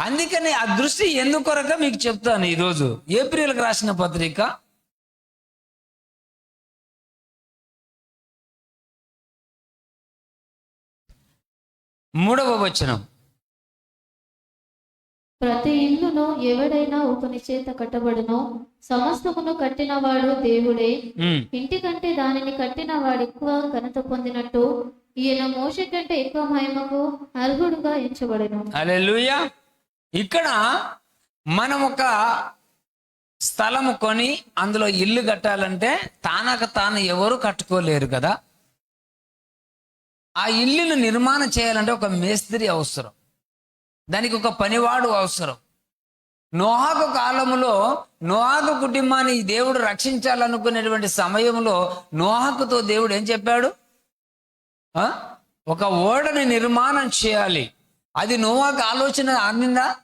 అందుకని ఆ దృష్టి ఎందుకొరక మీకు చెప్తాను ఈరోజు. ఏప్రిల్కి రాసిన పత్రిక. మూడవ వచనం. ప్రతి ఇల్లును ఎవడైనా ఒకని చేత కట్టబడును. సమస్తమును కట్టినవాడు దేవుడే. ఇంటి కంటే దానిని కట్టిన వాడు ఎక్కువ ఘనత పొందినట్టు. ఈయన మోష కంటే ఎక్కువ మహిమకు అర్హుడుగా ఎంచబడెను. అలెలుయ ఇక్కడ మనం ఒక స్థలము కొని అందులో ఇల్లు కట్టాలంటే తానక తాను ఎవరు కట్టుకోలేరు కదా. ఆ ఇల్లును నిర్మాణం చేయాలంటే ఒక మేస్త్రి అవసరం. దానికి ఒక పనివాడు అవసరం. నోహాకు కాలములో నోహాకు కుటుంబాన్ని దేవుడు రక్షించాలనుకునేటువంటి సమయంలో నోహాకుతో దేవుడు ఏం చెప్పాడు? ఒక ఓడని నిర్మాణం చేయాలి. అది నోవాకు ఆలోచన అందిందా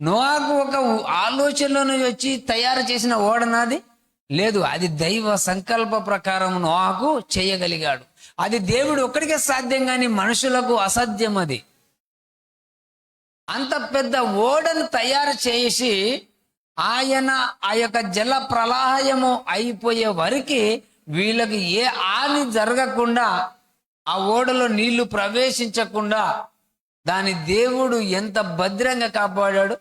నోవాకు ఒక ఆలోచనలోనే వచ్చి తయారు చేసిన ఓడనాది లేదు అది దైవ సంకల్ప ప్రకారం నోవాకు చేయగలిగాడు. అది దేవుడు ఒక్కడికే సాధ్యం కానీ మనుషులకు అసాధ్యం అది. అంత పెద్ద ఓడను తయారు చేసి ఆయన ఆ యొక్క జల ప్రళాయము అయిపోయే వరకు వీళ్ళకి ఏ హాని జరగకుండా ఆ ఓడలో నీళ్ళు ప్రవేశించకుండా దాని దేవుడు ఎంత భద్రంగా కాపాడాడు?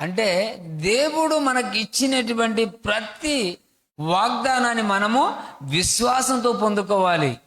అంటే దేవుడు మనకి ఇచ్చినటువంటి ప్రతి వాగ్దానాన్ని మనము విశ్వాసంతో పొందుకోవాలి.